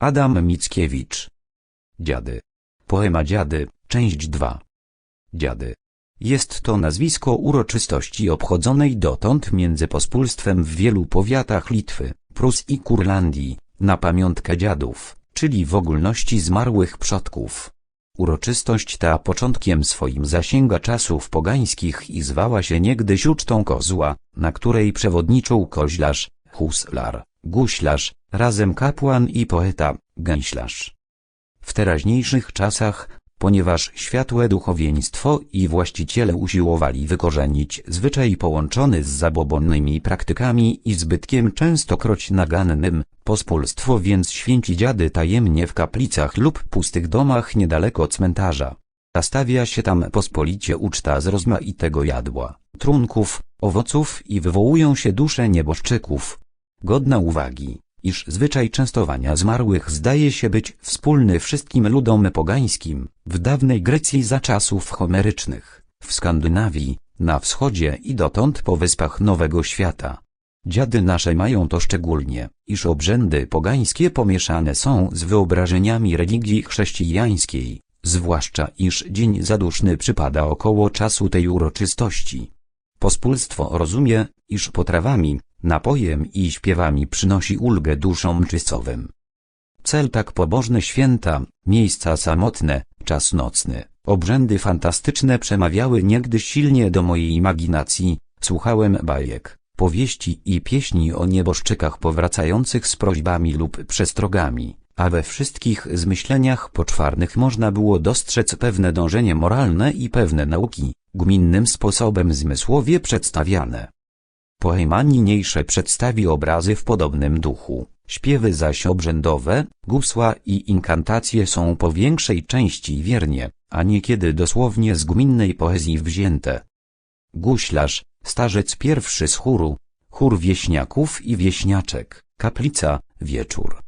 Adam Mickiewicz. Dziady. Poema Dziady, część 2. Dziady. Jest to nazwisko uroczystości obchodzonej dotąd między pospólstwem w wielu powiatach Litwy, Prus i Kurlandii, na pamiątkę dziadów, czyli w ogólności zmarłych przodków. Uroczystość ta początkiem swoim zasięga czasów pogańskich i zwała się niegdyś ucztą kozła, na której przewodniczył koźlarz, huslar, guślarz, razem kapłan i poeta, gęślarz. W teraźniejszych czasach, ponieważ światłe duchowieństwo i właściciele usiłowali wykorzenić zwyczaj połączony z zabobonnymi praktykami i zbytkiem częstokroć nagannym, pospólstwo więc święci dziady tajemnie w kaplicach lub pustych domach niedaleko cmentarza. Stawia się tam pospolicie uczta z rozmaitego jadła, trunków, owoców i wywołują się dusze nieboszczyków. Godna uwagi, iż zwyczaj częstowania zmarłych zdaje się być wspólny wszystkim ludom pogańskim, w dawnej Grecji za czasów homerycznych, w Skandynawii, na wschodzie i dotąd po wyspach Nowego Świata. Dziady nasze mają to szczególnie, iż obrzędy pogańskie pomieszane są z wyobrażeniami religii chrześcijańskiej, zwłaszcza iż dzień zaduszny przypada około czasu tej uroczystości. Pospólstwo rozumie, iż potrawami, napojem i śpiewami przynosi ulgę duszom czystowym. Cel tak pobożne święta, miejsca samotne, czas nocny, obrzędy fantastyczne przemawiały niegdyś silnie do mojej imaginacji, słuchałem bajek, powieści i pieśni o nieboszczykach powracających z prośbami lub przestrogami, a we wszystkich zmyśleniach poczwarnych można było dostrzec pewne dążenie moralne i pewne nauki, gminnym sposobem zmysłowie przedstawiane. Poema niniejsze przedstawi obrazy w podobnym duchu, śpiewy zaś obrzędowe, gusła i inkantacje są po większej części wiernie, a niekiedy dosłownie z gminnej poezji wzięte. Guślarz, starzec pierwszy z chóru, chór wieśniaków i wieśniaczek, kaplica, wieczór.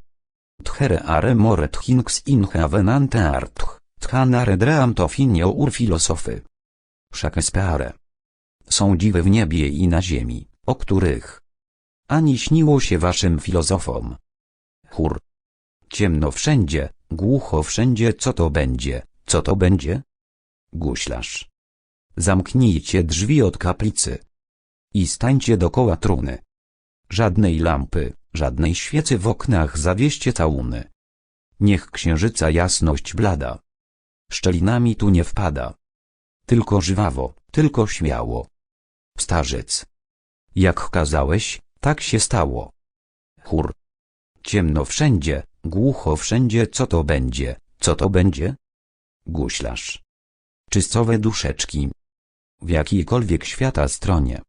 Tchere are more tchinks in havenante artch, tchanare dream to finio ur filosofy. Szakespeare. Są dziwy w niebie i na ziemi, o których ani śniło się waszym filozofom. Chór. Ciemno wszędzie, głucho wszędzie co to będzie, co to będzie? Guślarz. Zamknijcie drzwi od kaplicy. I stańcie dokoła truny. Żadnej lampy, żadnej świecy w oknach zawieście całuny. Niech księżyca jasność blada. Szczelinami tu nie wpada. Tylko żywawo, tylko śmiało. Starzec. Jak kazałeś, tak się stało. Chór. Ciemno wszędzie, głucho wszędzie co to będzie, co to będzie? Guślarz. Czystowe duszeczki. W jakiejkolwiek świata stronie.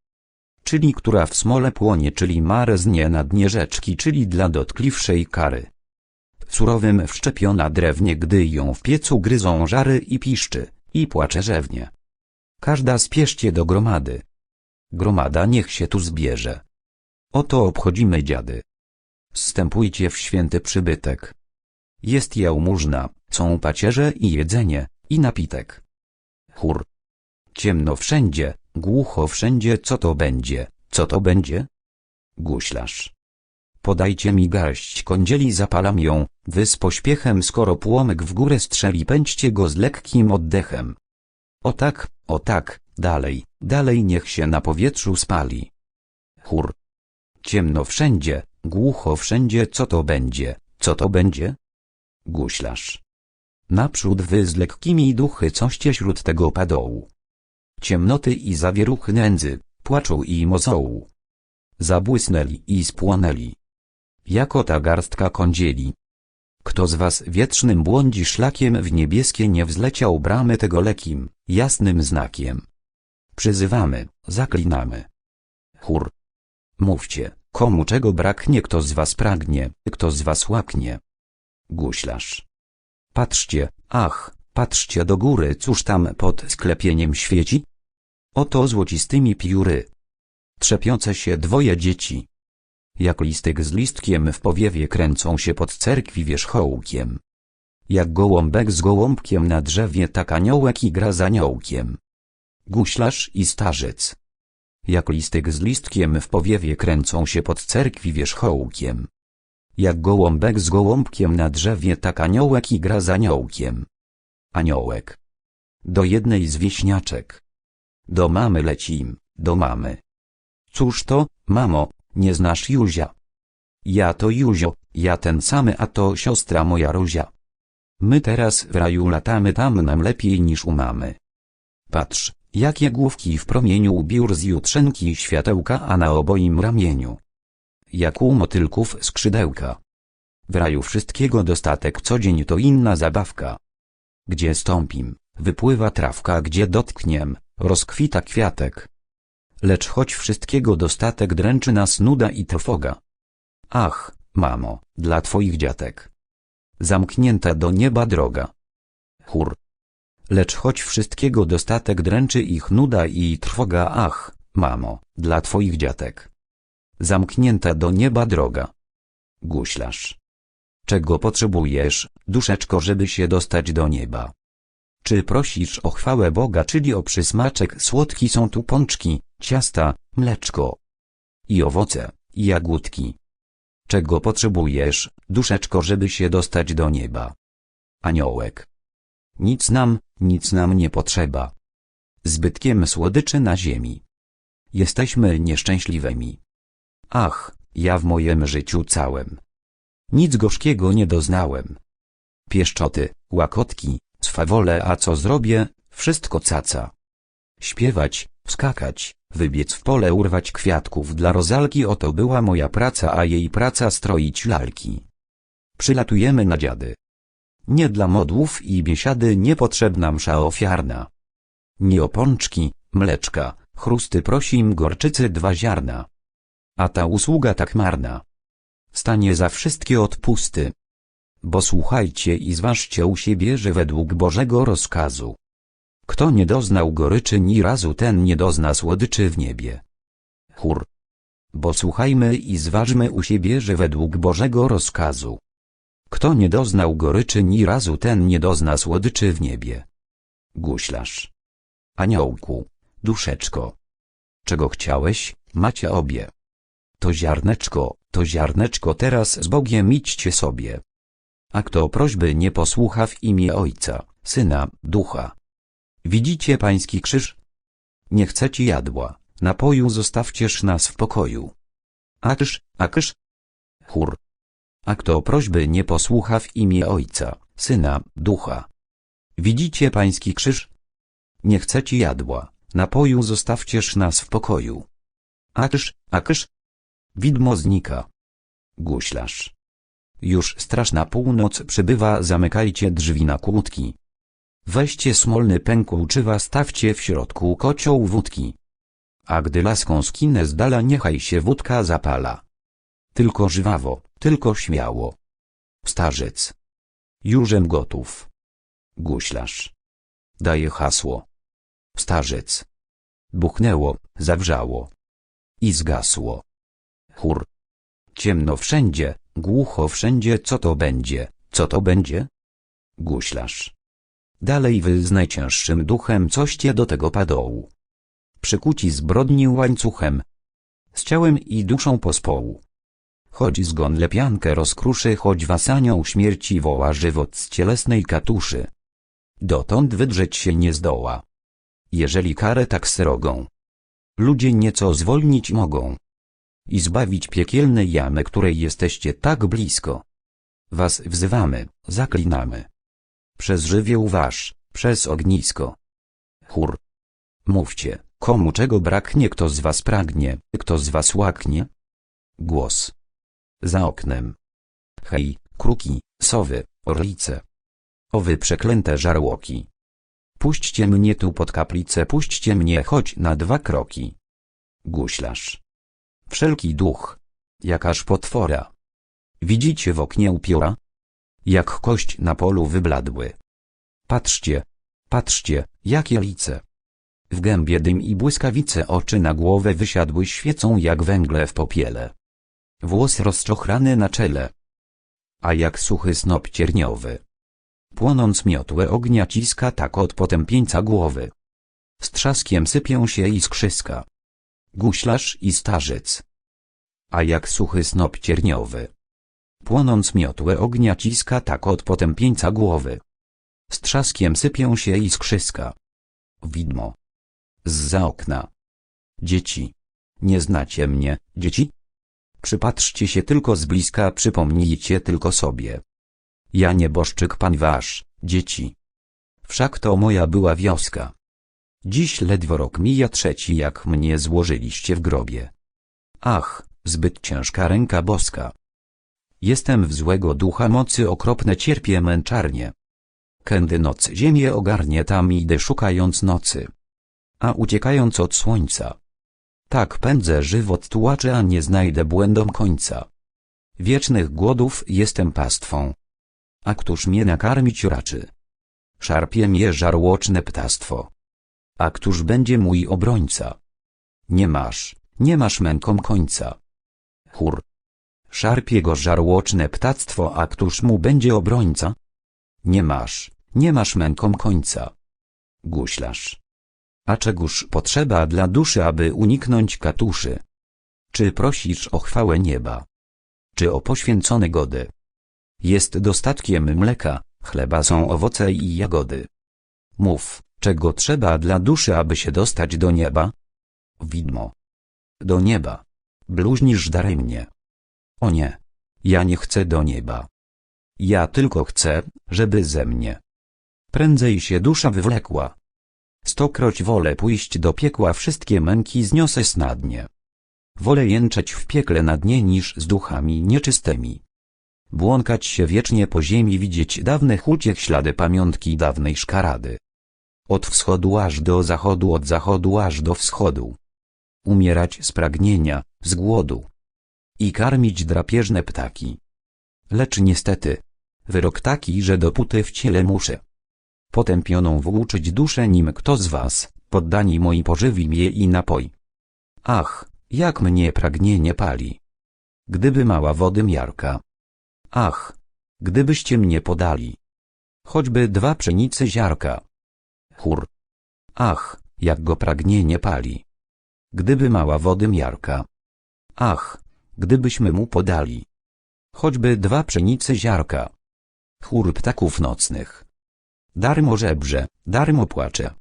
Czyli która w smole płonie, czyli marznie na dnie rzeczki, czyli dla dotkliwszej kary. Surowym wszczepiona drewnie, gdy ją w piecu gryzą żary i piszczy, i płacze rzewnie. Każda spieszcie do gromady. Gromada niech się tu zbierze. Oto obchodzimy dziady. Wstępujcie w święty przybytek. Jest jałmużna, są pacierze i jedzenie, i napitek. Chór. Ciemno wszędzie, głucho wszędzie co to będzie, co to będzie? Guślarz. Podajcie mi garść kądzieli zapalam ją, wy z pośpiechem skoro płomyk w górę strzeli pędźcie go z lekkim oddechem. O tak, o tak, dalej, dalej niech się na powietrzu spali. Chór. Ciemno wszędzie, głucho wszędzie co to będzie, co to będzie? Guślarz. Naprzód wy z lekkimi duchy coście śród tego padołu. Ciemnoty i zawieruchy nędzy, płaczu i mozołu. Zabłysnęli i spłonęli. Jako ta garstka kądzieli. Kto z was wietrznym błądzi szlakiem w niebieskie nie wzleciał bramy tego lekim, jasnym znakiem. Przyzywamy, zaklinamy. Chór. Mówcie, komu czego braknie, kto z was pragnie, kto z was łaknie. Guślarz. Patrzcie, ach, patrzcie do góry, cóż tam pod sklepieniem świeci? Oto złocistymi pióry. Trzepiące się dwoje dzieci. Jak listek z listkiem w powiewie kręcą się pod cerkwi wierzchołkiem. Jak gołąbek z gołąbkiem na drzewie, tak aniołek igra z aniołkiem. Guślarz i starzec. Jak listek z listkiem w powiewie kręcą się pod cerkwi wierzchołkiem. Jak gołąbek z gołąbkiem na drzewie tak aniołek igra z aniołkiem. Aniołek. Do jednej z wieśniaczek. Do mamy lecim, do mamy. Cóż to, mamo, nie znasz Józia? Ja to Józio, ja ten samy a to siostra moja Rozia. My teraz w raju latamy tam nam lepiej niż u mamy. Patrz, jakie główki w promieniu biur z jutrzenki światełka a na oboim ramieniu. Jak u motylków skrzydełka. W raju wszystkiego dostatek co dzień to inna zabawka. Gdzie stąpim, wypływa trawka gdzie dotkniem, rozkwita kwiatek. Lecz choć wszystkiego dostatek dręczy nas nuda i trwoga. Ach, mamo, dla twoich dziatek. Zamknięta do nieba droga. Chór. Lecz choć wszystkiego dostatek dręczy ich nuda i trwoga ach, mamo, dla twoich dziatek. Zamknięta do nieba droga. Guślarz. Czego potrzebujesz, duszeczko, żeby się dostać do nieba? Czy prosisz o chwałę Boga, czyli o przysmaczek słodki są tu pączki, ciasta, mleczko i owoce, i jagódki. Czego potrzebujesz, duszeczko, żeby się dostać do nieba? Aniołek. Nic nam, nic nam nie potrzeba. Zbytkiem słodyczy na ziemi. Jesteśmy nieszczęśliwymi. Ach, ja w moim życiu całym. Nic gorzkiego nie doznałem. Pieszczoty, łakotki, swawole a co zrobię, wszystko caca. Śpiewać, skakać, wybiec w pole urwać kwiatków dla rozalki oto była moja praca a jej praca stroić lalki. Przylatujemy na dziady. Nie dla modłów i biesiady niepotrzebna msza ofiarna. Nie o pączki, mleczka, chrusty prosim gorczycy dwa ziarna. A ta usługa tak marna. Stanie za wszystkie odpusty. Bo słuchajcie i zważcie u siebie, że według Bożego rozkazu. Kto nie doznał goryczy ni razu ten nie dozna słodyczy w niebie. Chór. Bo słuchajmy i zważmy u siebie, że według Bożego rozkazu. Kto nie doznał goryczy ni razu ten nie dozna słodyczy w niebie. Guślarz. Aniołku, duszeczko. Czego chciałeś, macie obie. To ziarneczko, to ziarneczko teraz z Bogiem idźcie sobie. A kto prośby nie posłucha w imię Ojca, Syna, Ducha. Widzicie pański krzyż? Nie chcecie jadła, napoju zostawcież nas w pokoju. Akysz, akysz? Chór. A kto prośby nie posłucha w imię Ojca, Syna, Ducha. Widzicie pański krzyż? Nie chcecie jadła, napoju zostawcież nas w pokoju. Akysz, akysz? Widmo znika. Guślarz. Już straszna północ przybywa, zamykajcie drzwi na kłódki. Weźcie smolny pęk łuczywa, stawcie w środku kocioł wódki. A gdy laską skinę z dala, niechaj się wódka zapala. Tylko żywawo, tylko śmiało. Starzec. Jużem gotów. Guślarz. Daje hasło. Starzec. Buchnęło, zawrzało. I zgasło. Chór. Ciemno wszędzie, głucho wszędzie, co to będzie, co to będzie? Guślarz. Dalej wy z najcięższym duchem coście do tego padołu. Przykuci zbrodni łańcuchem. Z ciałem i duszą pospołu. Choć zgon lepiankę rozkruszy, choć was anioł śmierci woła żywot z cielesnej katuszy. Dotąd wydrzeć się nie zdoła. Jeżeli karę tak srogą. Ludzie nieco zwolnić mogą. I zbawić piekielnej jamy, której jesteście tak blisko. Was wzywamy, zaklinamy. Przez żywioł wasz, przez ognisko. Chór. Mówcie, komu czego braknie, kto z was pragnie, kto z was łaknie? Głos. Za oknem. Hej, kruki, sowy, orlice. Owy przeklęte żarłoki. Puśćcie mnie tu pod kaplicę, puśćcie mnie choć na dwa kroki. Guślarz. Wszelki duch. Jakaż potwora. Widzicie w oknie upiora? Jak kość na polu wybladły. Patrzcie, patrzcie, jakie lice. W gębie dym i błyskawice oczy na głowę wysiadły świecą jak węgle w popiele. Włos rozczochrany na czele. A jak suchy snop cierniowy. Płonąc miotłe ognia ciska tak od potępieńca głowy. Z trzaskiem sypią się iskrzyska. Guślarz i starzec. A jak suchy snop cierniowy. Płonąc miotłę ognia ciska tak od potępieńca głowy. Z trzaskiem sypią się iskrzyska. Widmo. Zza okna. Dzieci. Nie znacie mnie, dzieci? Przypatrzcie się tylko z bliska, przypomnijcie tylko sobie. Ja nieboszczyk pan wasz, dzieci. Wszak to moja była wioska. Dziś ledwo rok mija trzeci jak mnie złożyliście w grobie. Ach, zbyt ciężka ręka boska. Jestem w złego ducha mocy okropne cierpię męczarnie. Kędy noc ziemię ogarnie tam idę szukając nocy. A uciekając od słońca. Tak pędzę żywot tułaczy a nie znajdę błędom końca. Wiecznych głodów jestem pastwą. A któż mnie nakarmić raczy? Szarpie mnie żarłoczne ptactwo. A któż będzie mój obrońca? Nie masz, nie masz mękom końca. Chór. Szarpie go żarłoczne ptactwo, a któż mu będzie obrońca? Nie masz, nie masz mękom końca. Guślarz. A czegóż potrzeba dla duszy, aby uniknąć katuszy? Czy prosisz o chwałę nieba? Czy o poświęcone gody? Jest dostatkiem mleka, chleba są owoce i jagody. Mów, czego trzeba dla duszy, aby się dostać do nieba? Widmo. Do nieba. Bluźnisz daremnie. O nie. Ja nie chcę do nieba. Ja tylko chcę, żeby ze mnie. Prędzej się dusza wywlekła. Stokroć wolę pójść do piekła wszystkie męki zniosę snadnie. Wolę jęczeć w piekle na dnie niż z duchami nieczystymi. Błąkać się wiecznie po ziemi widzieć dawnych uciech ślady pamiątki dawnej szkarady. Od wschodu aż do zachodu od zachodu aż do wschodu. Umierać z pragnienia, z głodu. I karmić drapieżne ptaki. Lecz niestety. Wyrok taki, że dopóty w ciele muszę potępioną włóczyć duszę nim kto z was, poddani moi pożywi mnie i napoi. Ach, jak mnie pragnienie pali. Gdyby mała wody miarka. Ach, gdybyście mnie podali. Choćby dwa pszenicy ziarka. Chór. Ach, jak go pragnienie pali. Gdyby mała wody miarka. Ach, gdybyśmy mu podali. Choćby dwa pszenicy ziarka. Chór ptaków nocnych. Darmo żebrze, darmo płacze.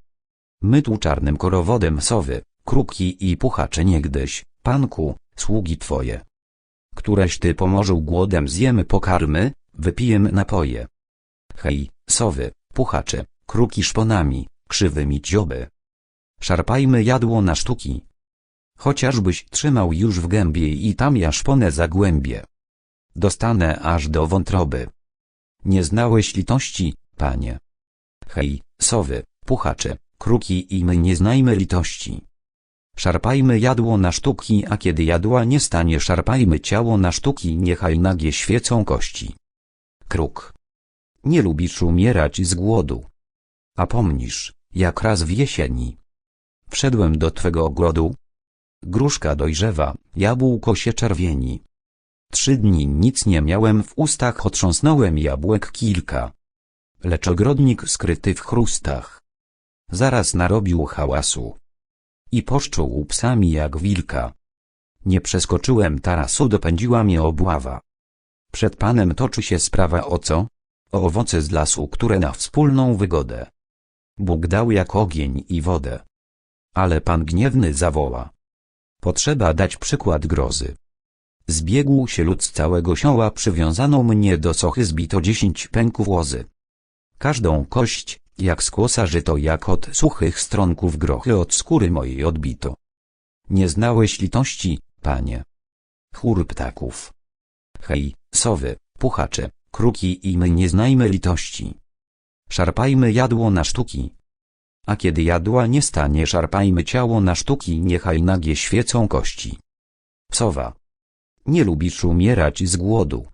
My tu czarnym korowodem sowy, kruki i puchacze niegdyś, panku, sługi twoje. Któreś ty pomorzył głodem zjemy pokarmy, wypijemy napoje. Hej, sowy, puchacze, kruki szponami, krzywymi dzioby. Szarpajmy jadło na sztuki. Chociażbyś trzymał już w gębie i tam ja szponę zagłębię. Dostanę aż do wątroby. Nie znałeś litości, panie. Hej, sowy, puchacze, kruki i my nie znajmy litości. Szarpajmy jadło na sztuki, a kiedy jadła nie stanie szarpajmy ciało na sztuki, niechaj nagie świecą kości. Kruk. Nie lubisz umierać z głodu. A pomnisz, jak raz w jesieni. Wszedłem do twego ogrodu. Gruszka dojrzewa, jabłko się czerwieni. Trzy dni nic nie miałem w ustach, otrząsnąłem jabłek kilka lecz ogrodnik skryty w chrustach. Zaraz narobił hałasu. I poszczuł psami jak wilka. Nie przeskoczyłem tarasu, dopędziła mnie obława. Przed panem toczy się sprawa o co? O owoce z lasu, które na wspólną wygodę. Bóg dał jak ogień i wodę. Ale pan gniewny zawoła. Potrzeba dać przykład grozy. Zbiegł się lud z całego sioła, przywiązano mnie do sochy, zbito dziesięć pęków łozy. Każdą kość, jak skłosa żyto jak od suchych stronków grochy od skóry mojej odbito. Nie znałeś litości, panie. Chór ptaków. Hej, sowy, puchacze, kruki i my nie znajmy litości. Szarpajmy jadło na sztuki. A kiedy jadła nie stanie szarpajmy ciało na sztuki niechaj nagie świecą kości. Sowa. Nie lubisz umierać z głodu.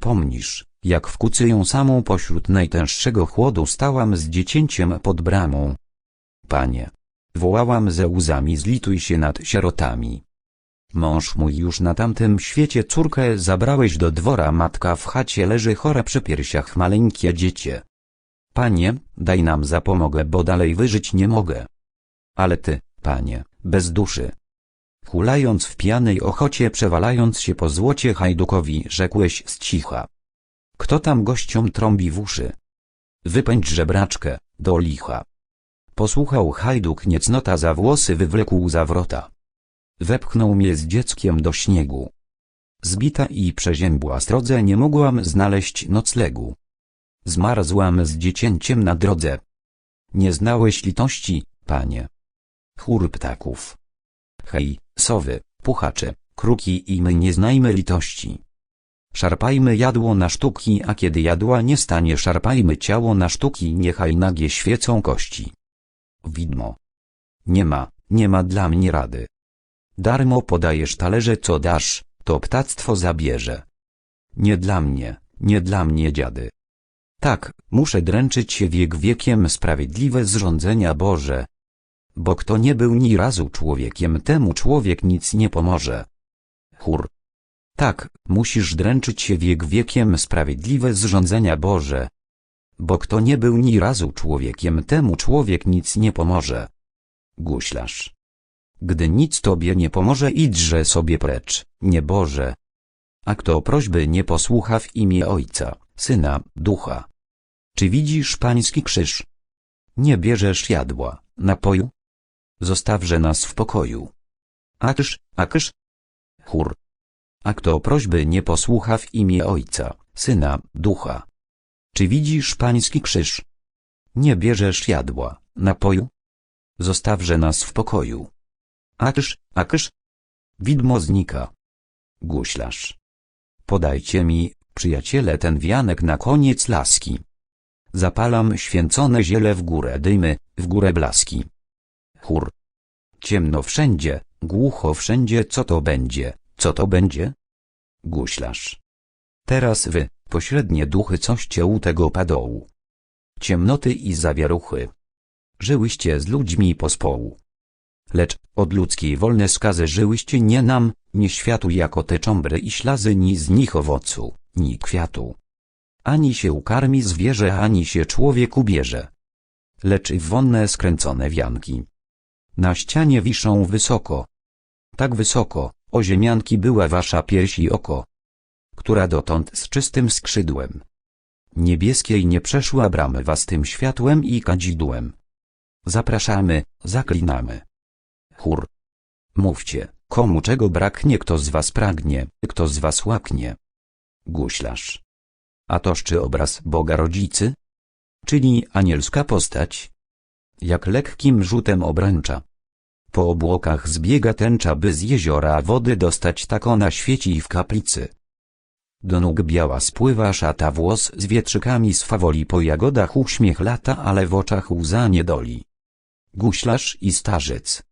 Pomnisz, jak w kucy ją samą pośród najtęższego chłodu stałam z dziecięciem pod bramą. Panie! Wołałam ze łzami zlituj się nad sierotami. Mąż mój już na tamtym świecie córkę zabrałeś do dwora matka w chacie leży chora przy piersiach maleńkie dziecię. Panie, daj nam zapomogę bo dalej wyżyć nie mogę. Ale ty, panie, bez duszy. Hulając w pijanej ochocie przewalając się po złocie hajdukowi rzekłeś z cicha. Kto tam gościom trąbi w uszy? Wypędź żebraczkę, do licha. Posłuchał hajduk niecnota za włosy wywlekł zawrota. Wepchnął mnie z dzieckiem do śniegu. Zbita i przeziębła strodze nie mogłam znaleźć noclegu. Zmarzłam z dziecięciem na drodze. Nie znałeś litości, panie. Chór ptaków. Hej, sowy, puchacze, kruki i my nie znajmy litości. Szarpajmy jadło na sztuki, a kiedy jadła nie stanie szarpajmy ciało na sztuki, niechaj nagie świecą kości. Widmo. Nie ma, nie ma dla mnie rady. Darmo podajesz talerze co dasz, to ptactwo zabierze. Nie dla mnie, nie dla mnie dziady. Tak, muszę dręczyć się wiek wiekiem sprawiedliwe zrządzenia Boże. Bo kto nie był ni razu człowiekiem temu człowiek nic nie pomoże. Chór. Tak, musisz dręczyć się wiek wiekiem sprawiedliwe zrządzenia Boże. Bo kto nie był ni razu człowiekiem temu człowiek nic nie pomoże. Guślarz. Gdy nic tobie nie pomoże idźże sobie precz, nie Boże. A kto prośby nie posłucha w imię Ojca, Syna, Ducha. Czy widzisz pański krzyż? Nie bierzesz jadła, napoju? Zostawże nas w pokoju. Akysz, akysz? Chór. A kto prośby nie posłucha w imię Ojca, Syna, Ducha. Czy widzisz pański krzyż? Nie bierzesz jadła, napoju? Zostawże nas w pokoju. Akysz, akysz? Widmo znika. Guślarz. Podajcie mi, przyjaciele, ten wianek na koniec laski. Zapalam święcone ziele w górę dymy, w górę blaski. Chór. Ciemno wszędzie, głucho wszędzie, co to będzie, co to będzie? Guślarz. Teraz wy, pośrednie duchy, coście u tego padołu. Ciemnoty i zawieruchy. Żyłyście z ludźmi pospołu. Lecz, od ludzkiej wolne skazy żyłyście nie nam, nie światu jako te cząbry i ślazy ni z nich owocu, ni kwiatu. Ani się ukarmi zwierzę, ani się człowiek ubierze. Lecz wonne skręcone wianki. Na ścianie wiszą wysoko. Tak wysoko, o ziemianki była wasza piersi oko. Która dotąd z czystym skrzydłem. Niebieskiej nie przeszła bramy was tym światłem i kadzidłem. Zapraszamy, zaklinamy. Chór. Mówcie, komu czego braknie, kto z was pragnie, kto z was łaknie. Guślarz. A toż czy obraz Boga Rodzicy? Czyli anielska postać? Jak lekkim rzutem obręcza. Po obłokach zbiega tęcza, by z jeziora wody dostać tak ona świeci w kaplicy. Do nóg biała spływa szata włos z wietrzykami swawoli po jagodach uśmiech lata, ale w oczach łza niedoli. Guślarz i starzec.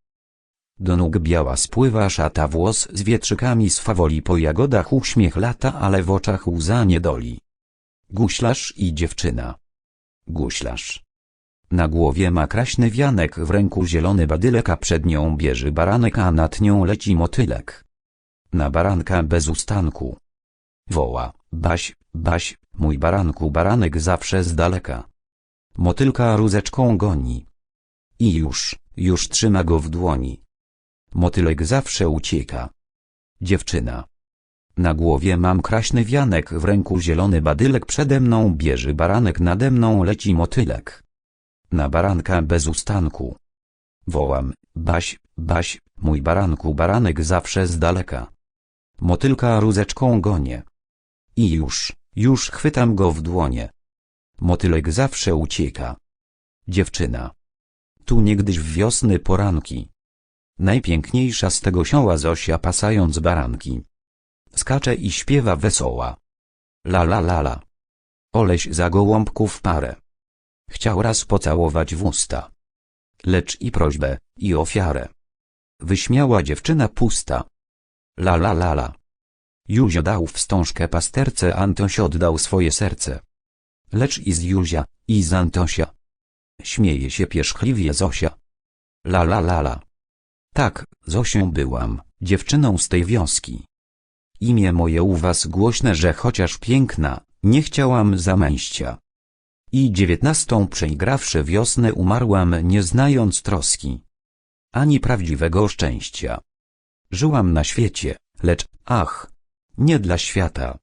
Do nóg biała spływa szata włos z wietrzykami swawoli po jagodach uśmiech lata, ale w oczach łza niedoli. Guślarz i dziewczyna. Guślarz. Na głowie ma kraśny wianek, w ręku zielony badylek, a przed nią bierze baranek, a nad nią leci motylek. Na baranka bez ustanku. Woła, Baś, Baś, mój baranku, baranek zawsze z daleka. Motylka rózeczką goni. I już, już trzyma go w dłoni. Motylek zawsze ucieka. Dziewczyna. Na głowie mam kraśny wianek, w ręku zielony badylek, przede mną bierze baranek, nade mną leci motylek. Na baranka bez ustanku. Wołam, Baś, Baś, mój baranku, baranek zawsze z daleka. Motylka rózeczką gonie. I już, już chwytam go w dłonie. Motylek zawsze ucieka. Dziewczyna. Tu niegdyś w wiosny poranki. Najpiękniejsza z tego sioła Zosia pasając baranki. Skacze i śpiewa wesoła. La la la la. Oleś za gołąbków parę. Chciał raz pocałować w usta. Lecz i prośbę, i ofiarę. Wyśmiała dziewczyna pusta. La la la la. Józio dał wstążkę pasterce, Antoś oddał swoje serce. Lecz i z Józia, i z Antosia. Śmieje się pierzchliwie Zosia. La la la la. Tak, Zosią byłam, dziewczyną z tej wioski. Imię moje u was głośne, że chociaż piękna, nie chciałam zamęścia. I dziewiętnastą przeigrawszy wiosnę umarłam nie znając troski. Ani prawdziwego szczęścia. Żyłam na świecie, lecz, ach, nie dla świata.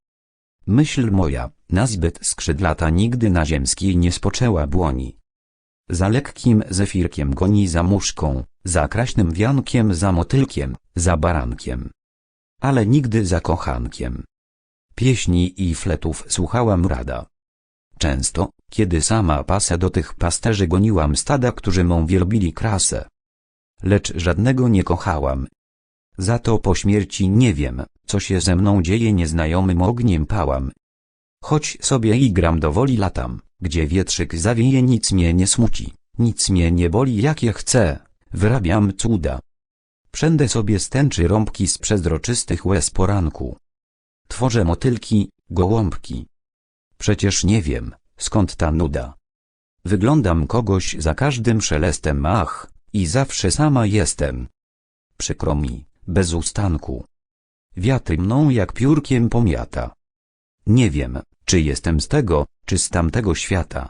Myśl moja, nazbyt skrzydlata nigdy na ziemskiej nie spoczęła błoni. Za lekkim zefirkiem goni za muszką, za kraśnym wiankiem za motylkiem, za barankiem. Ale nigdy za kochankiem. Pieśni i fletów słuchałam rada. Często, kiedy sama pasa do tych pasterzy goniłam stada, którzy mą wielbili krasę. Lecz żadnego nie kochałam. Za to po śmierci nie wiem, co się ze mną dzieje nieznajomym ogniem pałam. Choć sobie i gram do woli latam, gdzie wietrzyk zawieje nic mnie nie smuci, nic mnie nie boli jakie chcę, wyrabiam cuda. Przędę sobie stęczy rąbki z przezroczystych łez poranku. Tworzę motylki, gołąbki. Przecież nie wiem, skąd ta nuda. Wyglądam kogoś za każdym szelestem ach, i zawsze sama jestem. Przykro mi, bez ustanku. Wiatr mną jak piórkiem pomiata. Nie wiem, czy jestem z tego, czy z tamtego świata.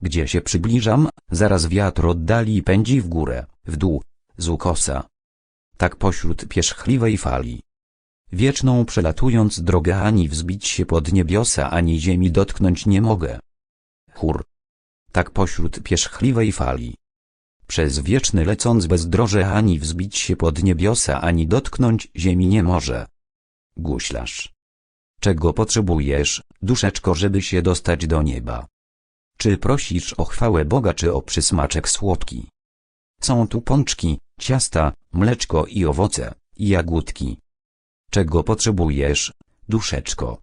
Gdzie się przybliżam, zaraz wiatr oddali pędzi w górę, w dół, z ukosa. Tak pośród pierzchliwej fali. Wieczną przelatując drogę ani wzbić się pod niebiosa ani ziemi dotknąć nie mogę. Chór. Tak pośród pierzchliwej fali. Przez wieczny lecąc bezdroże ani wzbić się pod niebiosa ani dotknąć ziemi nie może. Guślarz. Czego potrzebujesz, duszeczko, żeby się dostać do nieba? Czy prosisz o chwałę Boga czy o przysmaczek słodki? Są tu pączki, ciasta, mleczko i owoce, i jagódki. Czego potrzebujesz, duszeczko?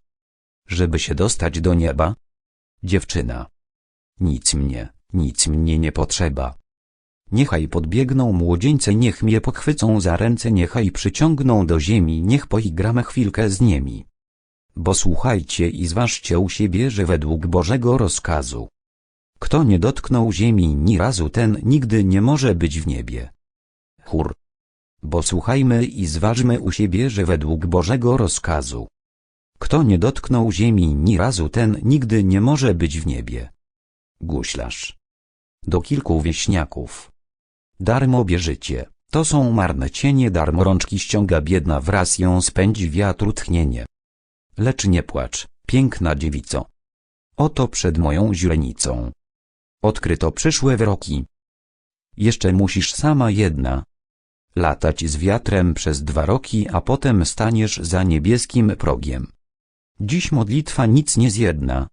Żeby się dostać do nieba? Dziewczyna. Nic mnie, nic mnie nie potrzeba. Niechaj podbiegną młodzieńce, niech mnie pochwycą za ręce, niechaj przyciągną do ziemi, niech poigramy chwilkę z nimi. Bo słuchajcie i zważcie u siebie, że według Bożego rozkazu. Kto nie dotknął ziemi ni razu, ten nigdy nie może być w niebie. Chór. Bo słuchajmy i zważmy u siebie, że według Bożego rozkazu. Kto nie dotknął ziemi ni razu, ten nigdy nie może być w niebie. Guślarz. Do kilku wieśniaków. Darmo bieżycie, to są marne cienie, darmo rączki ściąga biedna, wraz ją spędzi wiatru tchnienie. Lecz nie płacz, piękna dziewico. Oto przed moją źrenicą. Odkryto przyszłe wyroki. Jeszcze musisz sama jedna. Latać z wiatrem przez dwa roki, a potem staniesz za niebieskim progiem. Dziś modlitwa nic nie zjedna.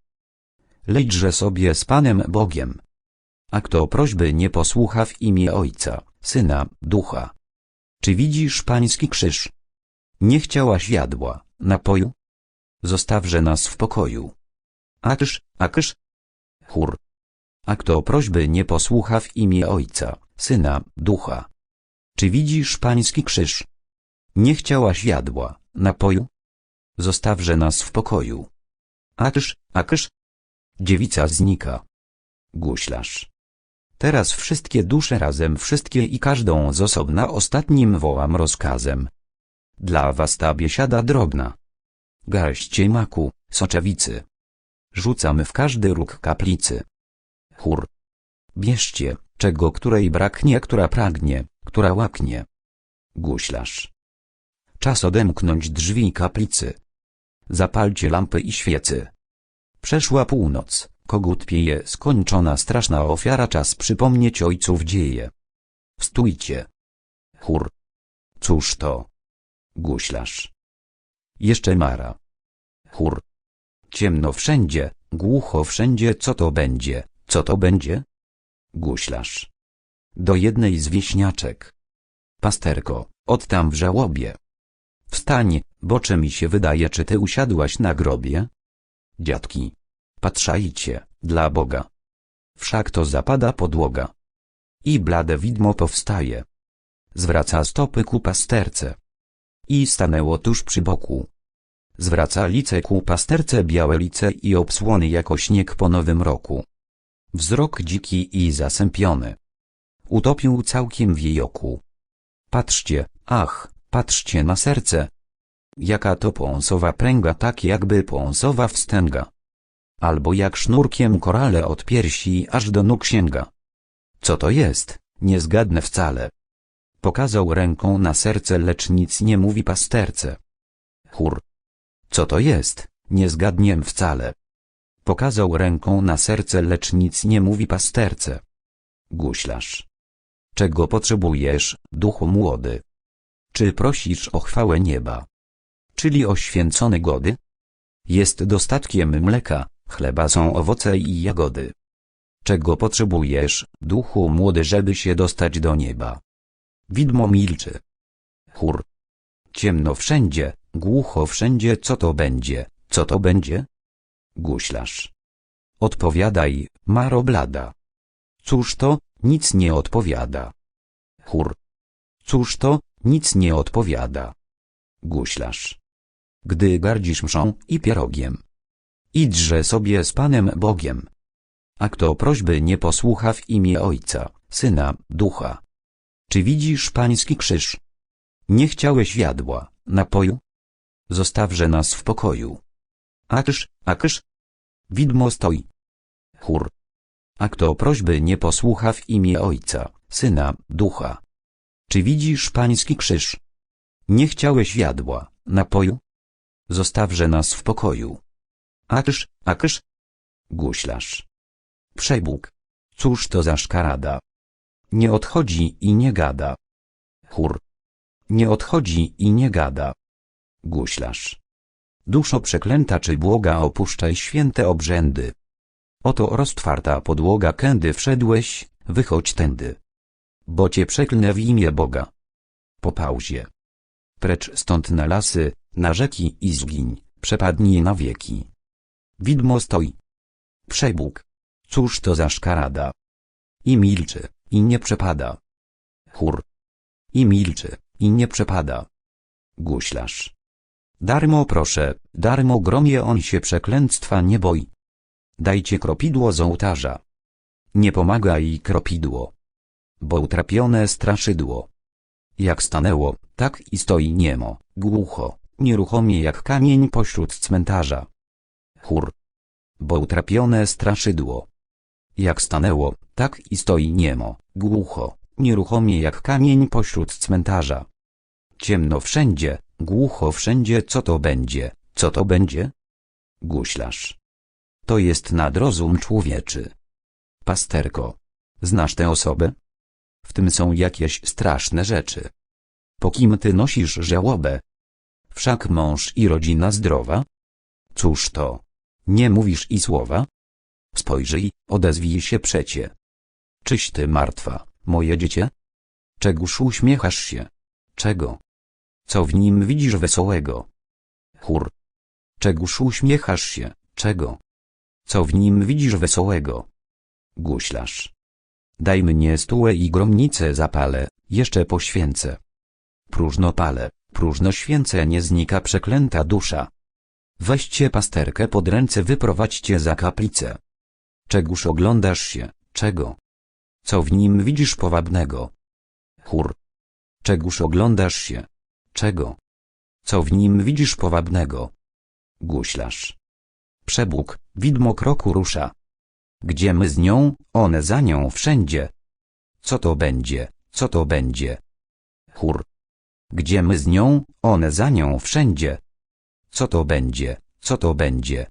Lejdźże sobie z Panem Bogiem. A kto prośby nie posłucha w imię Ojca, Syna, Ducha. Czy widzisz pański krzyż? Nie chciałaś jadła, napoju? Zostawże nas w pokoju. Akysz, akysz. Chór. A kto prośby nie posłucha w imię Ojca, Syna, Ducha. Czy widzisz pański krzyż? Nie chciałaś jadła, napoju? Zostawże nas w pokoju. Akysz, akysz. Dziewica znika. Guślarz. Teraz wszystkie dusze razem, wszystkie i każdą z osobna ostatnim wołam rozkazem. Dla was ta biesiada drobna. Garść maku, soczewicy. Rzucamy w każdy róg kaplicy. Chór. Bierzcie, czego której braknie, która pragnie, która łaknie. Guślarz. Czas odemknąć drzwi kaplicy. Zapalcie lampy i świecy. Przeszła północ, kogut pieje, skończona straszna ofiara, czas przypomnieć ojców dzieje. Wstójcie. Chór. Cóż to? Guślarz. Jeszcze Mara. Chór. Ciemno wszędzie, głucho wszędzie, co to będzie, co to będzie? Guślarz. Do jednej z wieśniaczek. Pasterko, tam w żałobie. Wstań, bo czy mi się wydaje, czy ty usiadłaś na grobie? Dziadki. Patrzajcie, dla Boga. Wszak to zapada podłoga. I blade widmo powstaje. Zwraca stopy ku pasterce. I stanęło tuż przy boku. Zwraca lice ku pasterce białe lice i obsłony jako śnieg po nowym roku. Wzrok dziki i zasępiony. Utopił całkiem w jej oku. Patrzcie, ach, patrzcie na serce. Jaka to pąsowa pręga tak jakby pąsowa wstęga. Albo jak sznurkiem korale od piersi aż do nóg sięga. Co to jest, nie zgadnę wcale. Pokazał ręką na serce, lecz nic nie mówi pasterce. Chór. Co to jest? Nie zgadniem wcale. Pokazał ręką na serce, lecz nic nie mówi pasterce. Guślarz. Czego potrzebujesz, duchu młody? Czy prosisz o chwałę nieba? Czyli o święcone gody? Jest dostatkiem mleka, chleba są owoce i jagody. Czego potrzebujesz, duchu młody, żeby się dostać do nieba? Widmo milczy. Chór. Ciemno wszędzie, głucho wszędzie, co to będzie, co to będzie? Guślarz. Odpowiadaj, Maro blada. Cóż to, nic nie odpowiada. Chór. Cóż to, nic nie odpowiada. Guślarz. Gdy gardzisz mszą i pierogiem. Idźże sobie z Panem Bogiem. A kto prośby nie posłucha w imię Ojca, Syna, Ducha. Czy widzisz pański krzyż? Nie chciałeś jadła, napoju? Zostawże nas w pokoju. Akysz, akysz. Widmo stoi. Chór. A kto prośby nie posłucha w imię Ojca, Syna, Ducha. Czy widzisz pański krzyż? Nie chciałeś jadła, napoju? Zostawże nas w pokoju. Akysz, akysz. Guślarz. Przebóg. Cóż to za szkarada? Nie odchodzi i nie gada. Chór. Nie odchodzi i nie gada. Guślarz. Duszo przeklęta czy błoga opuszczaj święte obrzędy. Oto roztwarta podłoga kędy wszedłeś, wychodź tędy. Bo cię przeklnę w imię Boga. Po pauzie. Precz stąd na lasy, na rzeki i zgiń, przepadnij na wieki. Widmo stoi. Przebóg. Cóż to za szkarada? I milczy, i nie przepada. Chór. I milczy, i nie przepada. Guślarz. Darmo proszę, darmo gromie on się przeklęctwa nie boi. Dajcie kropidło z ołtarza. Nie pomaga i kropidło. Bo utrapione straszydło. Jak stanęło, tak i stoi niemo, głucho, nieruchomie jak kamień pośród cmentarza. Chór. Bo utrapione straszydło. Jak stanęło, tak i stoi niemo, głucho, nieruchomie jak kamień pośród cmentarza. Ciemno wszędzie, głucho wszędzie, co to będzie, co to będzie? Guślarz. To jest nadrozum człowieczy. Pasterko. Znasz tę osobę? W tym są jakieś straszne rzeczy. Po kim ty nosisz żałobę? Wszak mąż i rodzina zdrowa? Cóż to? Nie mówisz i słowa? Spojrzyj, odezwij się przecie. Czyś ty martwa, moje dziecię? Czegóż uśmiechasz się? Czego? Co w nim widzisz wesołego? Chór. Czegóż uśmiechasz się? Czego? Co w nim widzisz wesołego? Guślarz. Daj mnie stułę i gromnicę zapalę, jeszcze poświęcę. Próżno palę, próżno święcę nie znika przeklęta dusza. Weźcie pasterkę pod ręce wyprowadźcie za kaplicę. Czegóż oglądasz się, czego? Co w nim widzisz powabnego? Chór. Czegóż oglądasz się, czego? Co w nim widzisz powabnego? Guślarz. Przebóg, widmo kroku rusza. Gdzie my z nią, one za nią wszędzie. Co to będzie, co to będzie? Chór. Gdzie my z nią, one za nią wszędzie. Co to będzie, co to będzie?